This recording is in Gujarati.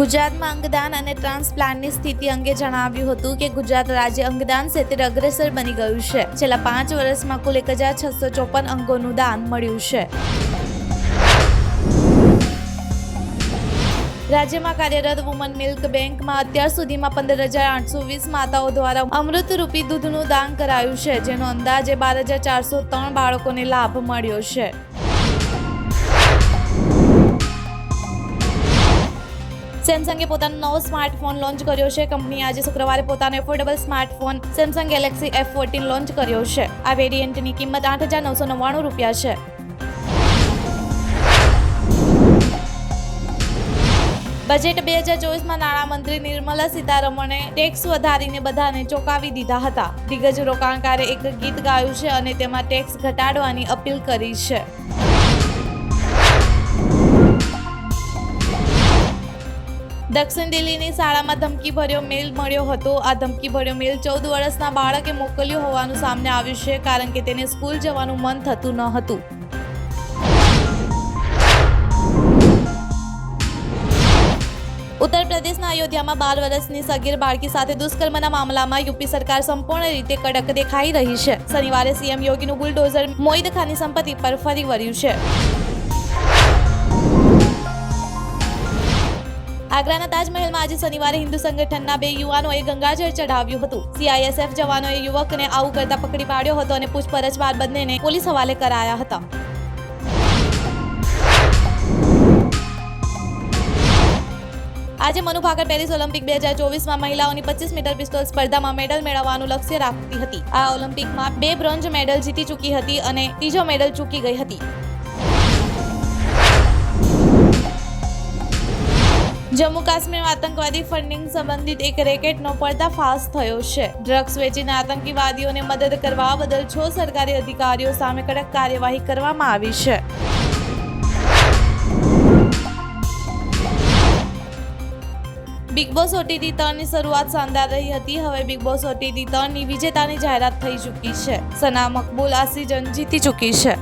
ગુજરાતમાં અંગદાન અને ટ્રાન્સપ્લાન્ટની સ્થિતિ અંગે જણાવ્યું હતું કે ગુજરાત રાજ્ય અંગદાન ક્ષેત્રે અગ્રેસર બની ગયું છે. છેલ્લા પાંચ વર્ષમાં કુલ એક હજાર છસો ચોપન અંગોનું દાન મળ્યું છે. રાજ્યમાં કાર્યરત વુમન મિલ્ક બેંકમાં અત્યાર સુધીમાં પંદર હજાર આઠસો વીસ માતાઓ દ્વારા અમૃતરૂપી દૂધનું દાન કરાયું છે, જેનો અંદાજે બાર હજાર ચારસો ત્રણ બાળકોને લાભ મળ્યો છે. સેમસંગે પોતાનો નવો સ્માર્ટફોન લોન્ચ કર્યો છે. કંપની આજે શુક્રવારે પોતાનો affordable smartphone Samsung Galaxy F fourteen launch કર્યો છે. આ વેરિયન્ટની કિંમત આઠ હજાર નવસો નવ્વાણું રૂપિયા છે. બજેટ બે હજાર ચોવીસમાં નાણામંત્રી નિર્મલા સીતારમણે ટેક્સ વધારીને બધાને ચોંકાવી દીધા હતા. દિગ્ગજ રોકાણકારે એક ગીત ગાયું છે અને તેમાં ટેક્સ ઘટાડવાની અપીલ કરી છે. દક્ષિણ દિલ્હીની શાળામાં ધમકીભર્યો મેલ મળ્યો હતો. આ ધમકીભર્યો મેલ ચૌદ વર્ષના બાળકે મોકલ્યો હોવાનું સામે આવ્યું છે, કારણ કે તેને સ્કૂલ જવાનું મન થતું ન હતું. ઉત્તર પ્રદેશના અયોધ્યામાં બાર વર્ષની સગીર બાળકી સાથે દુષ્કર્મના મામલામાં યુપી સરકાર સંપૂર્ણ રીતે કડક દેખાઈ રહી છે. શનિવારે સીએમ યોગીનું બુલડોઝર મોઈદ ખાનની સંપત્તિ પર ફરી વળ્યું છે. આગ્રાના તાજમહેલમાં આજે શનિવારે હિન્દુ સંગઠનના બે યુવાનોએ ગંગાજળ ચઢાવ્યું હતું. સીઆઈએસએફ જવાનોએ યુવકને આવું કરતા પકડી પાડ્યો હતો અને પૂછપરછ બાદ બંનેને પોલીસ હવાલે કરાયા હતા. આજે મનુ ભાકર પેરિસ ઓલિમ્પિક બે હજાર ચોવીસમાં મહિલાઓની પચીસ મીટર પિસ્તોલ સ્પર્ધામાં મેડલ મેળવવાનું લક્ષ્ય રાખતી હતી. આ ઓલિમ્પિકમાં બે બ્રોન્ઝ મેડલ જીતી ચૂકી હતી અને ત્રીજો મેડલ ચૂકી ગઈ હતી. જમ્મુ કાશ્મીરમાં આતંકવાદી ફંડિંગ સંબંધિત એક રેકેટનો પર્દાફાશ થયો છે. ડ્રગ્સ વેચીને આતંકવાદીઓને મદદ કરવા બદલ છ સરકારી અધિકારીઓ સામે કડક કાર્યવાહી કરવામાં આવી છે. બિગ બોસ ઓટીટી ત્રણની શરૂઆત શાનદાર રહી હતી. હવે બિગ બોસ ઓટીટી ત્રણની વિજેતાની જાહેરાત થઈ ચૂકી છે. સના મકબૂલ આ સિઝન જીતી ચૂકી છે.